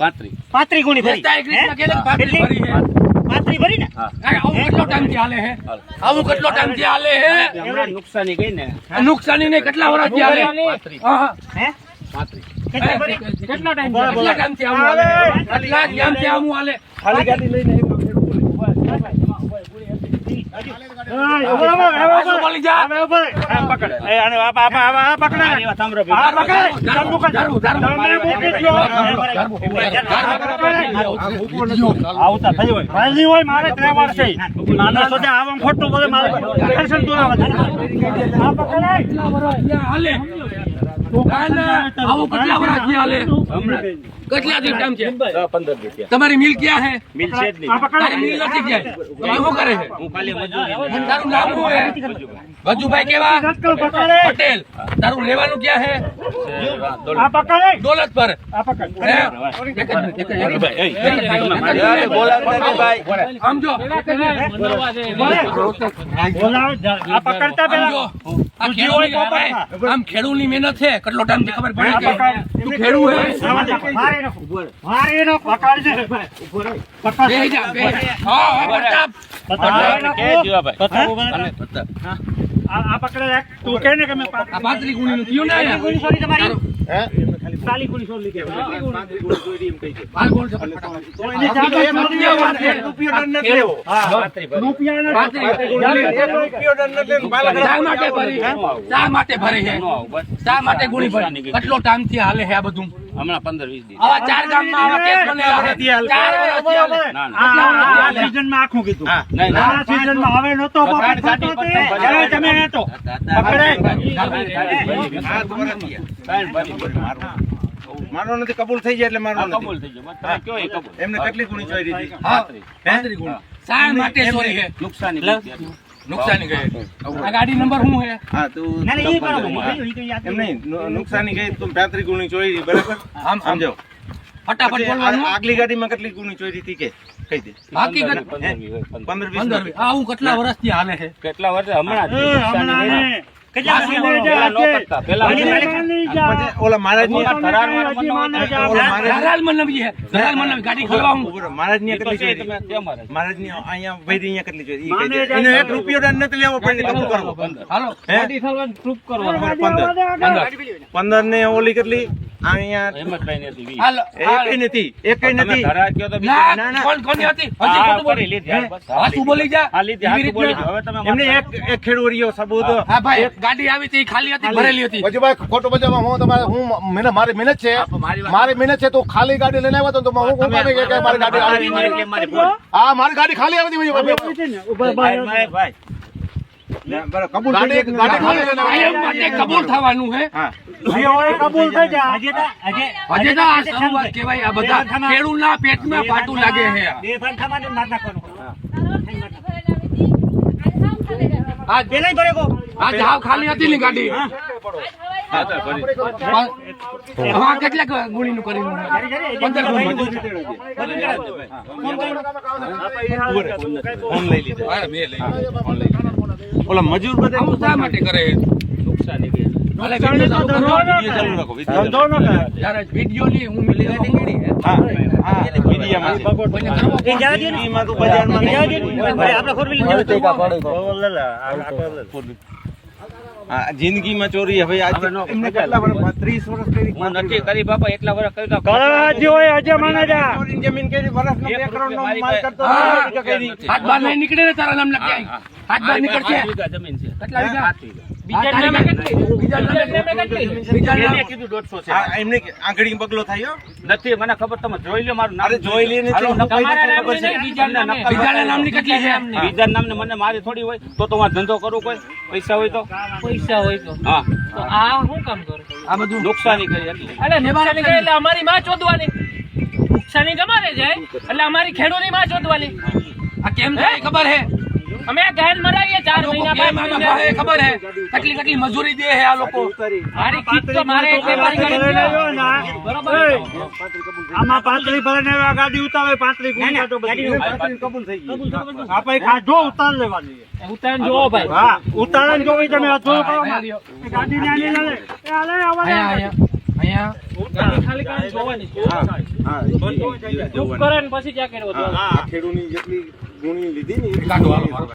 પાંત્રી. ગુણી ભરી. પાંત્રી ભરી ને? આવું કેટલો ટાઈમથી હાલે હે? આવું કેટલો ટાઈમથી હાલે હે? નુકસાની ગઈ ને. નુકસાની ને કેટલા વર્ષથી હાલે? હા, કેટલી ભરી? કેટલા ટાઈમ કેટલા ટાઈમથી આવું હાલે. કેટલા ટાઈમથી આવું હાલે? ખાલી ગાડી લઈને તમારી મિલ ક્યાં હે મિલ છે. મિલ નથી કરે હું ખાલી મજૂરી તારું નામ શું હે વજુભાઈ કેવા? પટેલ. તારું રહેવાનું ક્યાં હે? દોલત પર. આમ ખેડૂત ખેડૂની મહેનત છે કેટલો ટાઈમથી ખબર પડે કે પકડ. તું ખેડૂ હે? મારે એનો મારે એનો પકડજે. પકડ. હા, હા. આ આ પકડે તું કે ને કે મેં થયું ને? સોરી તમારી. શા માટે ભરી શા માટે ભરી છે? નો આવું, બસ. શા માટે ગુણી ભરી? કેટલો ટાઈમથી હાલે છે આ બધું? હમણાં પંદર વીસ આવા ચાર ગામમાં આવા કેસ ચાર આ- આખું કીધું. હવે. મારો નથી કબૂલ થઈ જાય એટલે મારો કબૂલ થઈ ગયો. કયો એ કબૂલ. એમને કેટલી ગુણી ચોરી હતી? હા, પાંત્રી ગુણ. માટે ચોરી છે. નુકસાની બધી. નુકસાની ગઈ. આ ગાડી નંબર શું છે? હા તું ના ના એ બરાબર એ તો યાદ એમ નહીં નુકસાની ગઈ તું પાંત્રીસ ગુણી ચોરી બરાબર? આમ સમજો. ફટાફટ બોલવાનું. આગલી ગાડીમાં કેટલી ગુણી ચોરી હતી કે? કહી દે. આ હું? કેટલા વર્ષથી હાલે છે? કેટલા વર્ષ હમણાં પંદર ને ઓલી કેટલી? અહીંયા એમ નથી હાલો એકય નથી એકય નથી. ધરા તો ના ના કોણ કોની હતી? હજી ખોટું બોલ. લીધી, હા, તું બોલી જા. હા, લીધી, હા, બોલી હવે તમે એમને એક એક ખેડૂરીઓ સબૂત. હા ભાઈ ગાડી આવી હતી ખાલી હતી ભરેલી હતી. વજુભાઈ ખોટું બજાવવા હું તમારે હું મહેનત મારી મહેનત છે. મારી મહેનત છે તો ખાલી ગાડી લઈને આવ્યો તો હું હું કામે કે કે મારી ગાડી આવી. હા મારી ગાડી ખાલી આવી હતી ભાઈ, ભાઈ. કબૂલ થવાનું હે. હા જે હોય એ કબૂલ થઈ જા. હજી તો હજી હજી તો આ સંવાદ કહેવાય આ બધા. ખેડૂતના પેટમાં પાટું લાગે છે. બે ભાન થવાનું માર નાખવાનું. આ પેલા ભરે કો આ જાવ ખાલી હતી ને કેટલા પંદર ગુણી. ઓલા મજૂર બધા શા માટે કરે? જિંદગીમાં ચોરી હવે ત્રીસ વર્ષ કરી નથી કરી બાપા એટલા વર્ષ જમીન નીકળે તારા નામ લખી હા, હાથ બાર નીકળશે. જમીન છે. કેટલા વીઘા? બીજા નામે કેટલી? બીજા નામે કેટલી? બીજા નામે કીધું 150 છે. એમને આંગળી બગલો થયો નથી મને ખબર તમે જોઈ લો મારું નામ. અરે જોઈ લે ને હાલો, તો નકલ તમારા નામ છે. બીજા નામ- બીજાના નામની કેટલી છે? બીજા નામને મને મારી થોડી હોય તો તો હું ધંધો કરવો કોઈ? પૈસા હોય તો? પૈસા હોય તો. હા. તો આ શું કામ કરો? આ બધું નુકસાની કરી એટલે. અરે નુકસાની કરી એટલે અમારી માં ચોદવાની નુકસાની ગમારે જાય એટલે અમારી ખેડૂતની માં ચોદવાની આ કેમ થાય ખબર હે? અમે આ ગાયન મરાવીએ ચાર મહિના બાદ મહિના. ભાવે ખબર હે? કેટલી કેટલી મજૂરી દે હે આ લોકો. મારી કીટ તો મારે એટલે મારી ગાડી આવ્યો ને આ. બરોબર. એ, આમાં પાંત્રી આવ્યો, આ ગાડી ઉતારે પાંત્રી ગુણ કાઢો બધી. આપણે ખાજો ઉતાર લેવાની. ઉતાર જો ભાઈ. હા ઉતાર જો તમે અધૂરું કરો ગાડી ને આની લે. એ આલે આવા. અહીંયા ખાલી ખાલી જોવાની હા દુઃખ કરે ને પછી ક્યાં કર્યો આ ખેડૂની જેટલી ગુણી લીધી ને.